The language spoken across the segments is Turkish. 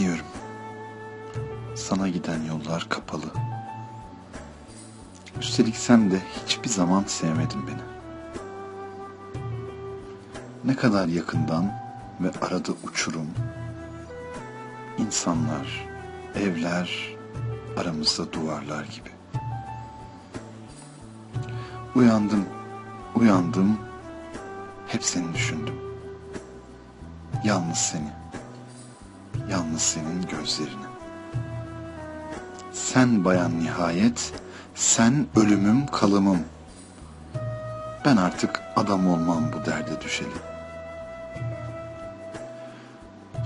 Biliyorum. Sana giden yollar kapalı. Üstelik sen de hiçbir zaman sevmedin beni. Ne kadar yakından ve arada uçurum. İnsanlar, evler, aramızda duvarlar gibi. Uyandım, uyandım, hep seni düşündüm. Yalnız seni, yalnız senin gözlerini. Sen bayan nihayet, sen ölümüm kalımım. Ben artık adam olmam bu derde düşeli.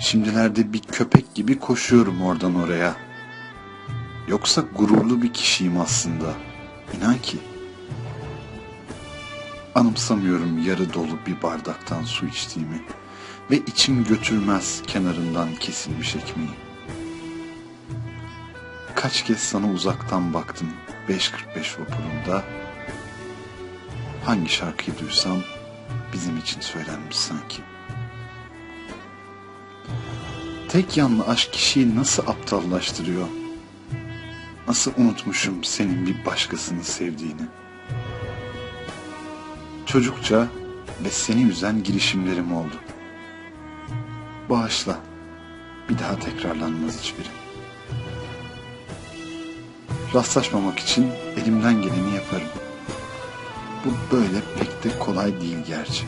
Şimdilerde bir köpek gibi koşuyorum oradan oraya. Yoksa gururlu bir kişiyim aslında. İnan ki. Anımsamıyorum yarı dolu bir bardaktan su içtiğimi ve içim götürmez kenarından kesilmiş ekmeği. Kaç kez sana uzaktan baktım 5.45 vapurunda. Hangi şarkıyı duysam bizim için söylenmiş sanki. Tek yanlı aşk kişiyi nasıl aptallaştırıyor? Nasıl unutmuşum senin bir başkasını sevdiğini? Çocukça ve seni üzen girişimlerim oldu. Bağışla. Bir daha tekrarlanmaz hiçbiri. Rastlaşmamak için elimden geleni yaparım. Bu böyle pek de kolay değil gerçi.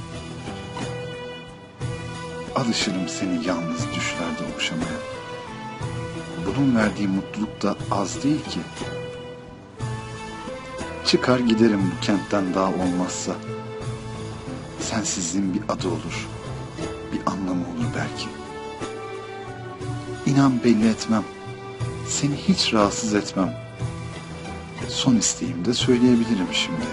Alışırım seni yalnız düşlerde okşamaya. Bunun verdiği mutluluk da az değil ki. Çıkar giderim bu kentten daha olmazsa. Sensizliğin bir adı olur. Anlamı olur belki. İnan belli etmem. Seni hiç rahatsız etmem. Son isteğimi de söyleyebilirim şimdi.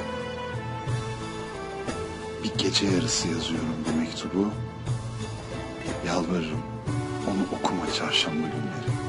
Bir gece yarısı yazıyorum bu mektubu. Yalvarırım onu okuma çarşamba günü.